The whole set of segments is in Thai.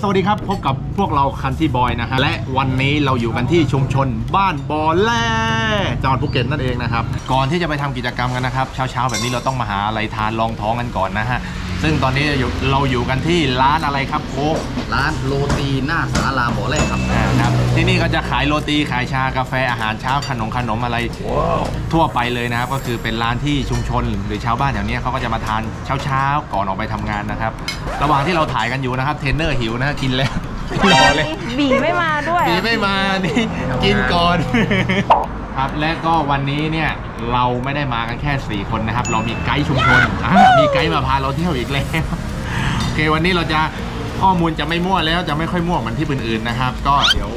สวัสดีครับ พบกับพวกเราคันที่บอยนะฮะ และวันนี้เราอยู่กันที่ชุมชนบ้านบอแล่จังหวัดภูเก็ตนั่นเองนะครับ ก่อนที่จะไปทำกิจกรรมกันนะครับ เช้าๆ แบบนี้เราต้องมาหาอะไรทานรองท้องกันก่อนนะฮะ ซึ่งตอนนี้เราอยู่เราอยู่กันที่ร้านอะไรครับโค้กร้านโรตีหน้าศาลาบ่อแรกครับ อ่าครับที่นี่ก็จะขายโรตีขายชากาแฟอาหารเช้าขนมขนมอะไร ทั่วไปเลยนะครับก็คือเป็นร้านที่ชุมชน หรือชาวบ้านแถวเนี้ยเขาก็จะมาทานเช้าๆก่อนออกไปทำงานนะครับ ระหว่างที่เราถ่ายกันอยู่นะครับเทรนเนอร์หิวนะฮะกินแล้วรอเลยบีไม่มาด้วยมีไม่มานี่กินก่อน ครับ และก็วันนี้เนี่ยเราไม่ได้มากันแค่ 4 คนนะครับ เรามีไกด์ชุมชนอ่ามีไกด์มาพาเราเที่ยวอีกแล้วโอเควันนี้เราจะข้อมูลจะไม่มั่วแล้วจะไม่ค่อยมั่วเหมือนที่อื่นๆนะครับ ก็เดี๋ยว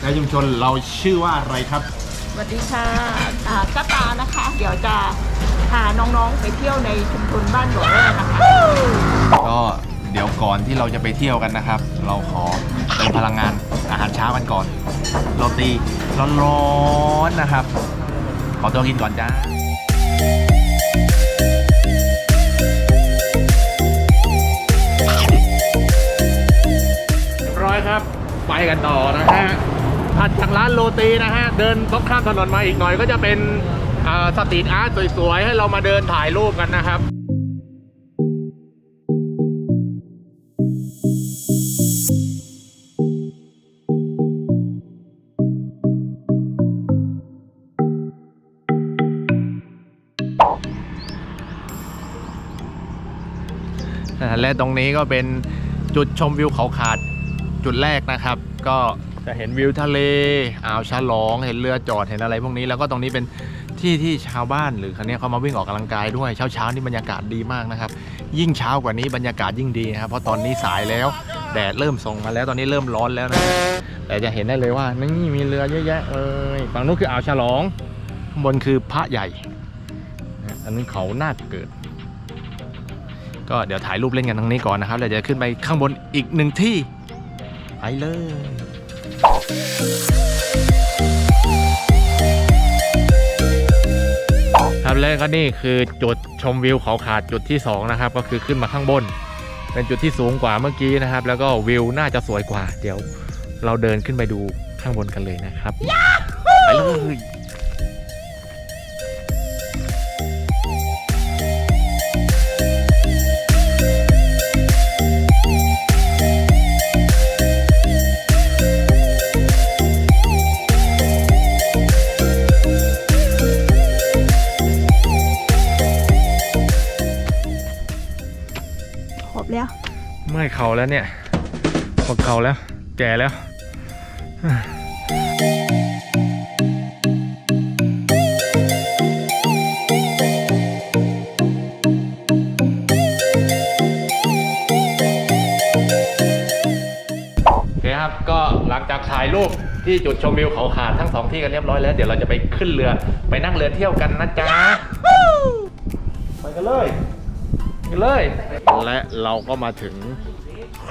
ไกด์ชุมชนเราชื่อว่าอะไรครับสวัสดีค่ะอ่ากระตานะคะ เดี๋ยวจะพาน้องๆไปเที่ยวในชุมชนบ้านหลวงแรกนะคะก็เดี๋ยวก่อนที่เราจะไปเที่ยวกันนะครับ เราขอเติมพลังงาน อาหารเช้ากันก่อน โรตีร้อนๆนะครับ ขอตัวกินก่อนจ้าร้อยครับ ไปกันต่อนะฮะถัดจากร้านโรตีนะฮะ เดินต้องข้ามถนนมาอีกหน่อยก็จะเป็นสตรีทอาร์ตสวยๆ ให้เรามาเดินถ่ายรูปกันนะครับ และตรงนี้ก็เป็นจุดชมวิวเขาขาดจุดแรกนะครับ ก็จะเห็นวิวทะเลอ่าวฉลองเห็นเรือจอดเห็นอะไรพวกนี้แล้วก็ตรงนี้เป็นที่ที่ชาวบ้านหรือคันนี้เขามาวิ่งออกกำลังกายด้วยเช้าเช้านี่บรรยากาศดีมากนะครับ ยิ่งเช้ากว่านี้บรรยากาศยิ่งดีนะครับเพราะตอนนี้สายแล้วแดดเริ่มส่งมาแล้วตอนนี้เริ่มร้อนแล้วนะแต่จะเห็นได้เลยว่านี่มีเรือเยอะแยะเอ้ยฝั่งนู้นคืออ่าวฉลองข้างบนคือพระใหญ่ อันนี้เขานาคเกิด ก็เดี๋ยวถ่ายรูปเล่นกันตรงนี้ก่อนนะครับแล้วเดี๋ยวขึ้นไปข้างบนอีกหนึ่งที่ ไปเลยครับแล้วก็นี่คือจุดชมวิวเขาขาดจุดที่ 2 นะครับ ก็คือขึ้นมาข้างบน เป็นจุดที่สูงกว่าเมื่อกี้นะครับ แล้วก็วิวน่าจะสวยกว่า เดี๋ยวเราเดินขึ้นไปดูข้างบนกันเลยนะครับไปเลย เมื่อยเข่าแล้วเนี่ยปวดเข่าแล้ว แก่แล้วคครับก็หลังจากถ่ายรูปที่จุดชมวิวเขาขาดทั้งสองที่กันเรียบร้อยแล้ว เดี๋ยวเราจะไปขึ้นเรือไปนั่งเรือเที่ยวกันนะจ๊ะไปกันเลยไปกันเลย และเราก็มาถึง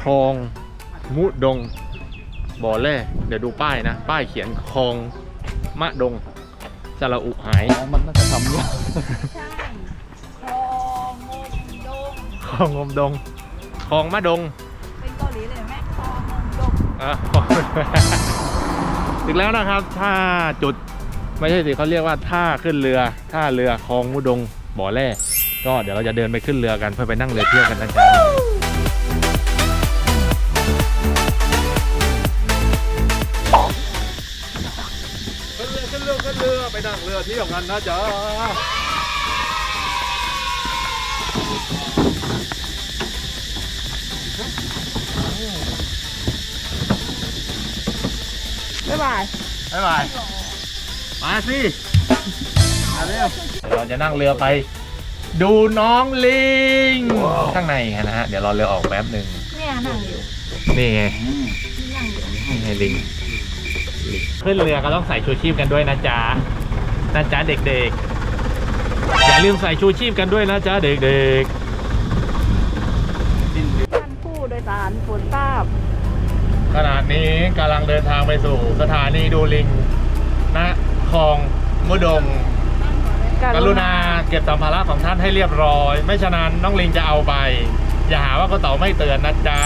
ลองมุดง บ่อแร่เดี๋ยวดูป้ายนะ ป้ายเขียนคลองมะดงสระอุหาย มันน่าจะทำยากใช่คลองงมดงคลองงมดงคลองมะดง เป็นเกาหลีเลยไหมคลองงมดงเออถึงแล้วนะครับถ้าจุดไม่ใช่สิเขาเรียกว่าท่าขึ้นเรือท่าเรือคลองมุดงบ่อแร่ก็เดี๋ยวเราจะเดินไปขึ้นเรือกันเพื่อไปนั่งเรือเที่ยวกันนะจ๊ะ นั่งเรือเที่ยวกันนะจ๊ะบ๊ายบายบ๊ายบายมาสิมาเร็วเราจะนั่งเรือไป ดูน้องลิง ข้างในนะฮะ เดี๋ยวรอเรือออกแป๊บหนึ่งเนี่ยนั่งอยู่ นี่ไงนั่งอยู่นี่ไงลิงลิง ขึ้นเรือก็ต้องใส่ชูชีพกันด้วยนะจ๊ะ นะจ๊ะเด็กๆ อย่าลืมใส่ชูชีพกันด้วยนะจ๊ะเด็กท่านผู้โดยสารฝนทราบ ๆ ขณะนี้กำลังเดินทางไปสู่สถานีดูลิงณคลองมุดง กรุณาเก็บสัมภาระของท่านให้เรียบร้อย ไม่ฉะนั้นน้องลิงจะเอาไป อย่าหาว่าก็ต่อไม่เตือนนะจ๊ะ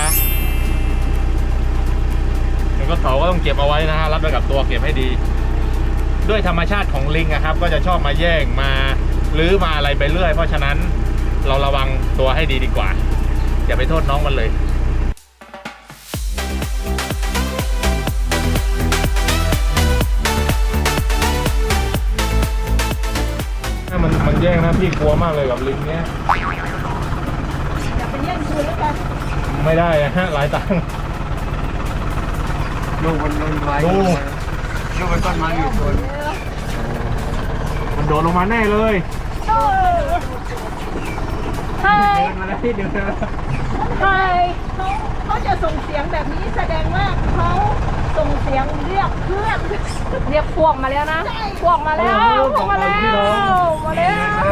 ก็เถาก็ต้องเก็บเอาไว้นะฮะรับไปกับตัวเก็บให้ดี ด้วยธรรมชาติของลิงนะครับ ก็จะชอบมาแย่งมาหรือมาอะไรไปเรื่อย เพราะฉะนั้นเราระวังตัวให้ดีดีกว่า อย่าไปโทษน้องมันเลยมันมันแย่งนะพี่กลัวมากเลยกับลิงเนี้ยอย่าไปแย่งคืนแล้วกันไม่ได้อะฮะหลายตังค์ดูมันมันไว้ ดูดูมันต้นไม้อยู่ตัวมันโดดลงมาแน่เลยใช่เดินมาแล้วที่เดินมาแล้วใช่เขาเขาจะส่งเสียงแบบนี้แสดงว่าเขาส่งเสียงเรียกเพื่อนเรียกพวกมาแล้วนะพวกมาแล้วพวกมาแล้วมาแล้ว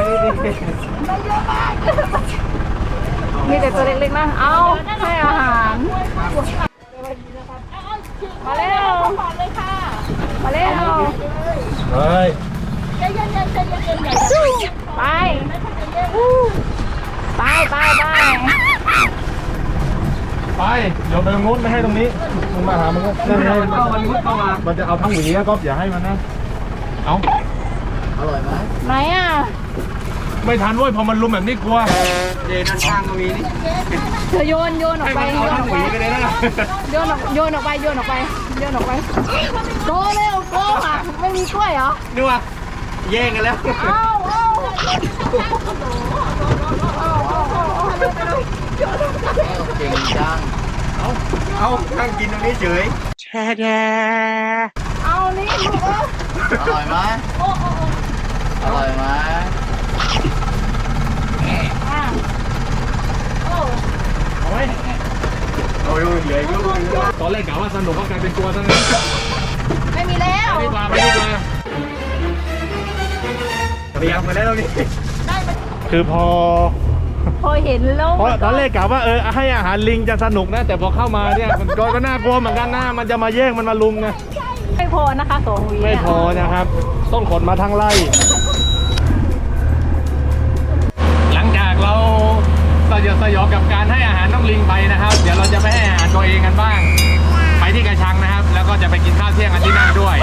ไม่เยอะมากมีแต่ตัวเล็กๆนะเอาให้อาหารมาเร็วก่อนเลยค่ะ มาเร็วเฮ้ยใจเย็นเย็นๆอย่าอย่าอย่าไปไม่ต้องใจเย็นไปไปไปไปเดี๋ยวไปตรงนู้นไม่ให้ตรงนี้มึงมาหามึงก็นั่นไงมันเข้ามันเข้ามามันจะเอาทั้งหวีอะก็อย่าให้มันนะเอาอร่อยไหมไหนอะไม่ทันเว้ยพอมันลุมแบบนี้กลัวเดนด้านข้างก็มีนี่เธอโยนโยนออกไปโยนออกไปโยนออกโยนออกไปโยนออกไป โยนออกไปโกเร็วโกอะไม่มีกล้วยเหรอดูว่าแย่งกันแล้วเอาเอาเก่งจังเอาเอานั่งกินตรงนี้เฉยเอานี่ลูกเอ้ยอร่อยไหมอร่อยไหม อะ เอาไว้ โอ้ยเหลืออยู่ ตอนแรกกะว่าสนุกก็กลายเป็นตัวซะงั้นไม่มีแล้วไปดีกว่าไปดีกว่าเรียงมาแล้วตรงนี้คือพอ พอเห็นแล้วเพราะตอนแรกกะว่าเออให้อาหารลิงจะสนุกนะ แต่พอเข้ามาเนี่ยมันก็ก็น่ากลัวเหมือนกันนะมันจะมาแย่งมันมาลุมนะไม่พอนะคะสองหวีไม่เนี่ยพอนะครับ ต้องขนมาทั้งไร่ สยดสยองกับการให้อาหารน้องลิงไปนะครับ เดี๋ยวเราจะไปให้อาหารตัวเองกันบ้าง ไปที่กระชังนะครับ แล้วก็จะไปกินข้าวเที่ยงกันที่นั่นด้วย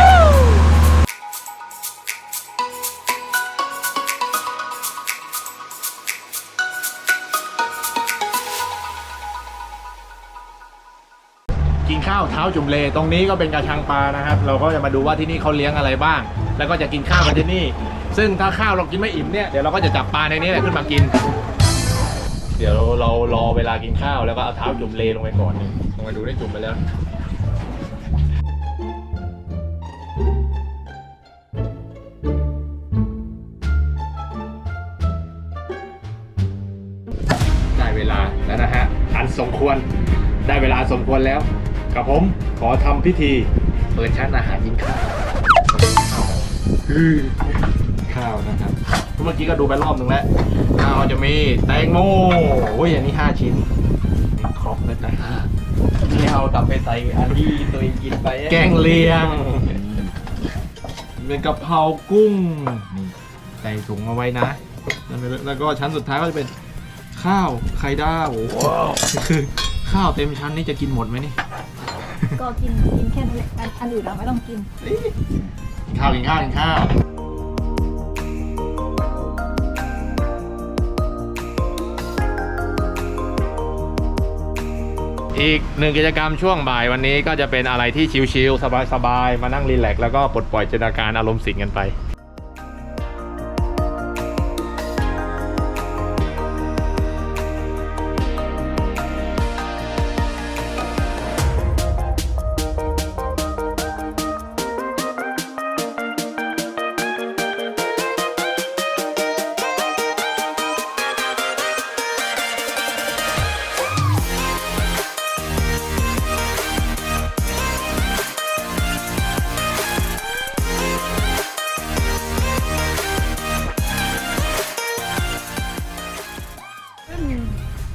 กินข้าวเท้าจุ่มเลตรงนี้ก็เป็นกระชังปลานะครับ เราก็จะมาดูว่าที่นี่เขาเลี้ยงอะไรบ้าง แล้วก็จะกินข้าวกันที่นี่ ซึ่งถ้าข้าวเรากินไม่อิ่มเนี่ยเดี๋ยวเราก็จะจับปลาในนี้แหละขึ้นมากิน เดี๋ยวเรารอเวลากินข้าวแล้วก็เอาเท้าจุ่มเลลงไปก่อนหนึ่งลงไปดูได้จุ่มไปแล้วได้เวลาแล้วนะฮะอันสมควรได้เวลาสมควรแล้วกับผมขอทำพิธีเปิดชั้นอาหารกินข้าวอื้อข้าวนะครับเมื่อกี้ก็ดูไปรอบหนึ่งแล้ว ข้าวจะมีแตงโมโอ้ยอันนี้5ชิ้นมีครบเลยนะฮะนี่เอากลับไปใส่อันที่ตัวเองกินไปแกงเลียงเป็นกะเพรากุ้งนี่ใส่ถุงเอาไว้นะแล้วแล้วก็ชั้นสุดท้ายก็จะเป็นข้าวไข่ดาวคือข้าวเต็มชั้นนี่จะกินหมดไหมนี่ก็กินกินแค่นั้นแหละอันอันอื่นเราไม่ต้องกินกินข้าวกินข้าวกินข้าว อีกหนึ่งกิจกรรมช่วงบ่ายวันนี้ก็จะเป็นอะไรที่ชิลๆสบายๆ มานั่งรีแลกซ์แล้วก็ปลดปล่อยจินตนาการอารมณ์สิงกันไป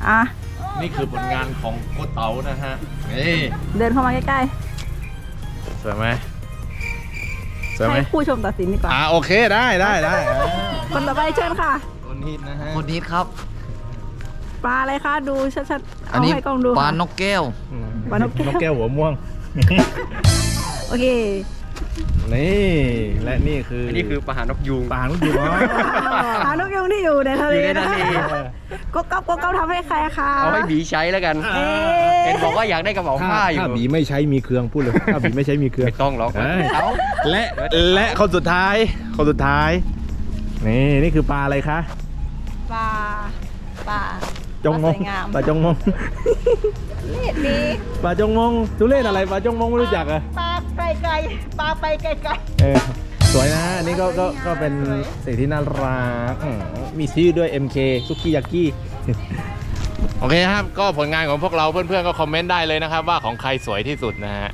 อะ นี่คือผลงานของโคตเต๋านะฮะ นี่เดินเข้ามาใกล้สวยไหมสวยๆ ไหมให้ผู้ชมตัดสินดีกว่า อ่าโอเคได้ได้ได้อ่าคนต่อไปเชิญค่ะ คนฮิตนะฮะ คนนี้ครับ ปลาอะไรคะดูชัดๆอันเอานี้ให้กล้องดูปลาค่ะ นกแก้วอืมปลานกแก้ว นกแก้วหัวม่วง โอเค นี่และนี่คืออันนี้คือปลาหานกยูงปลาลูกยูงอ๋อหานกยุงที่อยู่ในทะเลอยู่ในทะเล ก็ก๊อบก็ก๊อบทำให้ใครคะเอาให้บีใช้แล้วกันเอ๊ะ เห็นบอกว่าอยากได้กระเป๋าผ้าอยู่ถ้าบีไม่ใช้มีเครื่องพูดเลยถ้าบีไม่ใช้มีเครื่อง ไม่ต้องหรอกเอ้ย เอาและและคนสุดท้าย คนสุดท้าย นี่นี่คือปลาอะไรคะ ปลาปลาจงมงปลาสวยงามปลาจงมง นี่ดีปลาจงมงทุเรศอะไรปลาจงมงไม่รู้จักเหรอะปลาไปไกลปลาไปไกลไกลเออ สวยนะอันนี้ก็ก็ก็เป็นสิ่งที่น่ารักอืมมีชื่อด้วย MK ซุกี้ยากิโอเคครับ ก็ผลงานของพวกเราเพื่อนๆก็คอมเมนต์ได้เลยนะครับ ว่าของใครสวยที่สุดนะฮะ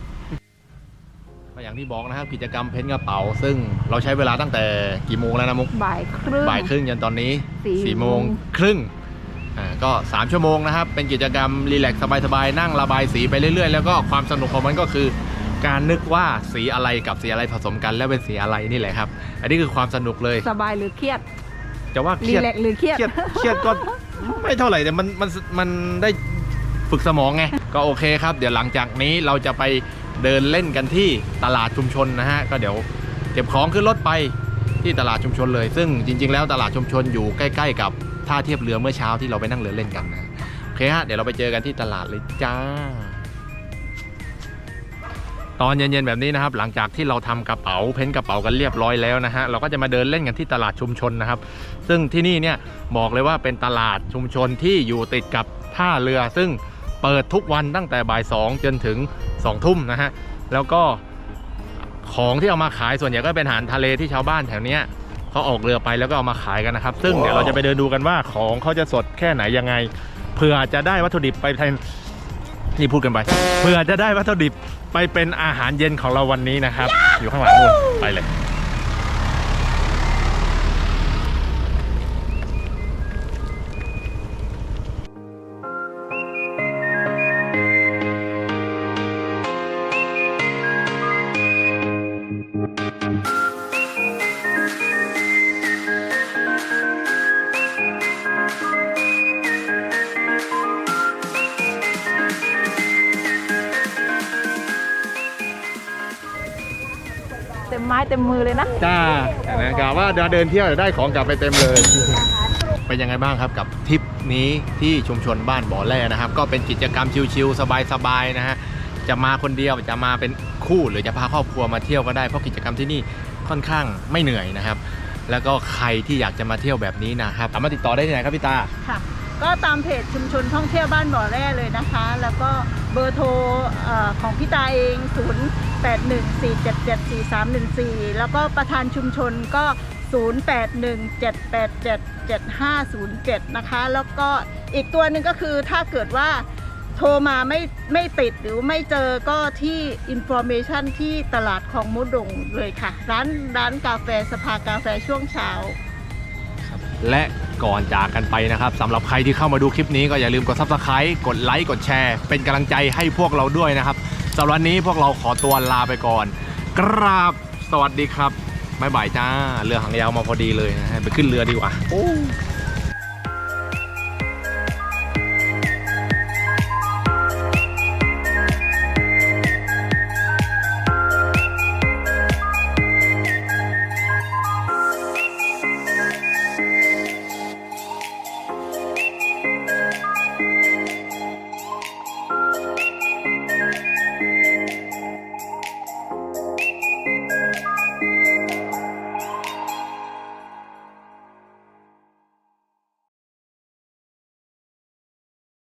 ก็อย่างที่บอกนะครับกิจกรรมเพ้นท์กระเป๋า ซึ่งเราใช้เวลาตั้งแต่กี่โมงแล้วนะมุก บ่ายครึ่ง บ่ายครึ่งจนตอนนี้สี่4โมงโมงครึ่งอ่าก็ 3 ชั่วโมงนะครับ เป็นกิจกรรมรีแลกซ์สบายๆ นั่งระบายสีไปเรื่อยๆ แล้วก็ความสนุกของมันก็คือ การนึกว่าสีอะไรกับสีอะไรผสมกันแล้วเป็นสีอะไรนี่แหละครับ อันนี้คือความสนุกเลยสบายหรือเครียดจะว่าเครีรียดแลกซ์หรือเครียด เครียดเครียดก็ไม่เท่าไหร่แต่มันมันมันได้ฝึกสมองไง ก็โอเคครับ เดี๋ยวหลังจากนี้เราจะไปเดินเล่นกันที่ตลาดชุมชนนะฮะ ก็เดี๋ยวเก็บของขึ้นรถไปที่ตลาดชุมชนเลย ซึ่งจริง ๆ แล้วตลาดชุมชนอยู่ใกล้ ๆ กับท่าเทียบเรือเมื่อเช้าที่เราไปนั่งเรือเล่นกันนะ โอเคฮะ เดี๋ยวเราไปเจอกันที่ตลาดเลยจ้า ตอนเย็นๆแบบนี้นะครับหลังจากที่เราทำกระเป๋าเพ้นกระเป๋ากันเรียบร้อยแล้วนะฮะเราก็จะมาเดินเล่นกันที่ตลาดชุมชนนะครับ ซึ่งที่นี่เนี่ยบอกเลยว่าเป็นตลาดชุมชนที่อยู่ติดกับท่าเรือ ซึ่งเปิดทุกวันตั้งแต่บ่ายสองจนถึง2องทุ่มนะฮะแล้วก็ของที่เอามาขายส่วนใหญ่ก็เป็นอาหารทะเลที่ชาวบ้านแถวเนี้ยเขาออกเรือไปแล้วก็เอามาขายกันนะครับ ซึ่งเดี๋ยวเราจะไปเดินดูกันว่าของเขาจะสดแค่ไหนยังไงเผื่อจะได้วัตถุดิบไปแทนนี่พูดกันไปเผื่อจะได้วัตถุดิบ ไปเป็นอาหารเย็นของเราวันนี้นะครับ อยู่ข้างหลังนู่นไปเลย เต็มไม้เต็มมือเลยนะ จ้านะครับว่าเดินเที่ยวเดี๋ยวได้ของกลับไปเต็มเลย เป็นยังไงบ้างครับกับทริปนี้ที่ชุมชนบ้านบ่อแร่นะครับ ก็เป็นกิจกรรมชิลๆสบายๆนะฮะจะมาคนเดียวจะมาเป็นคู่หรือจะพาครอบครัวมาเที่ยวก็ได้เพราะกิจกรรมที่นี่ค่อนข้างไม่เหนื่อยนะครับ แล้วก็ใครที่อยากจะมาเที่ยวแบบนี้นะครับสามารถติดต่อได้ที่ไหนครับพี่ตาค่ะ ก็ตามเพจชุมชนท่องเที่ยวบ้านบ่อแร่เลยนะคะ แล้วก็เบอร์โทรเอ่อของพี่ตาเอง 0814774314 แล้วก็ประธานชุมชนก็ 0817877507 นะคะ แล้วก็อีกตัวหนึ่งก็คือถ้าเกิดว่าโทรมาไม่ไม่ติดหรือไม่เจอก็ที่ information ที่ตลาดของมุดดงเลยค่ะ ร้านร้านกาแฟสภากาแฟช่วงเช้า และก่อนจากกันไปนะครับสำหรับใครที่เข้ามาดูคลิปนี้ก็อย่าลืมกด subscribe กดไลค์กดแชร์ เป็นกำลังใจให้พวกเราด้วยนะครับ สำหรับวันนี้พวกเราขอตัวลาไปก่อน กราบสวัสดีครับบ๊ายบายจ้า เรือหางยาวมาพอดีเลยนะฮะไปขึ้นเรือดีกว่าโอ้